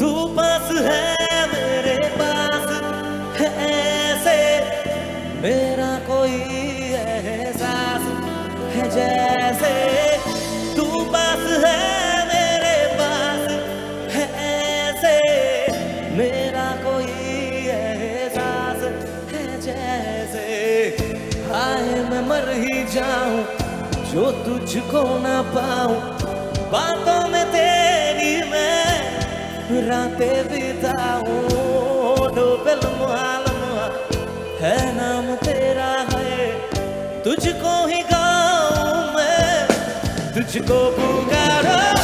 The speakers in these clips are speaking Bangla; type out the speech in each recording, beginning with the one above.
तू पास है, मेरे पास है ऐसे। मेरा कोई एहसास है जैसे। तू पास है, मेरे पास है ऐसे। मेरा कोई एहसास है जैसे। हाय, मैं मर ही जाऊँ, जो तुझको ना पाऊँ। बातों में तेरी मैं रातें डोबल मालूम है नाम तेरा है तुझको ही गाऊं मैं तुझको पुकारो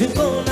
to go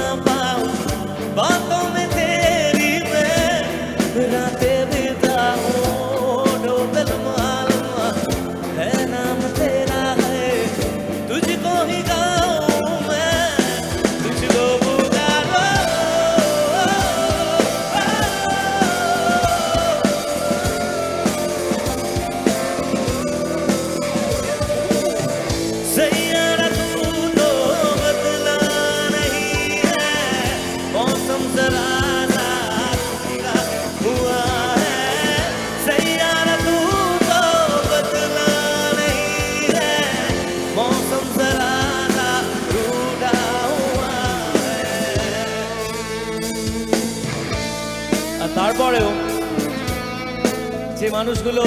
যে মানুষগুলো,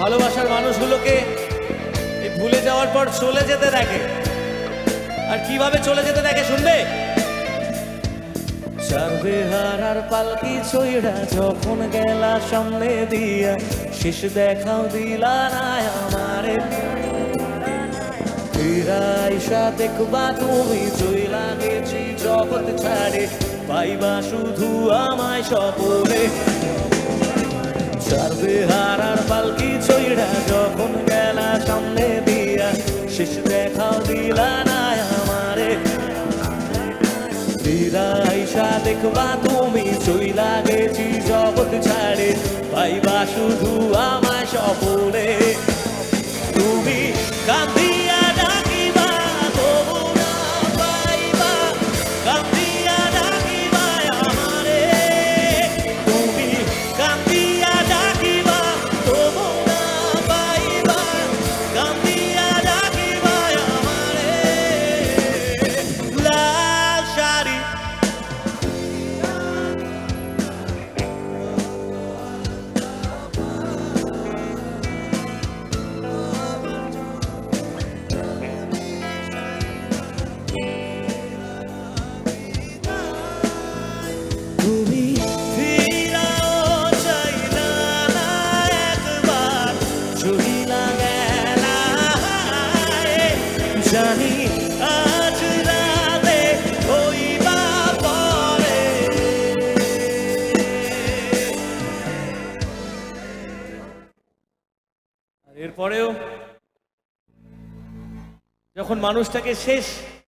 ভালোবাসার মানুষগুলোকে ভুলে যাওয়ার পর চলে যেতে দেখে। আর কীভাবে চলে যেতে দেখে শুনবে? চারবে হারার পালকি ছইড়া যখন গেলা সামনে দিয়া, শেষ দেখাও দিলা না আমারে। ফিরাইসা দেখবা তুমি চইলা গেছি জগৎ ছাড়ে। পাইবা শুধু আমায় সপরে চারবে হারার পালকি ছইড়া যখন গেলা সামনে দিয়া। শেষ দেখাও দিলা না আমারে। দেখবা তুমি চইলা গেছি জগৎ ছাড়ে। পাইবা শুধু এরপরেও যখন মানুষটাকে শেষ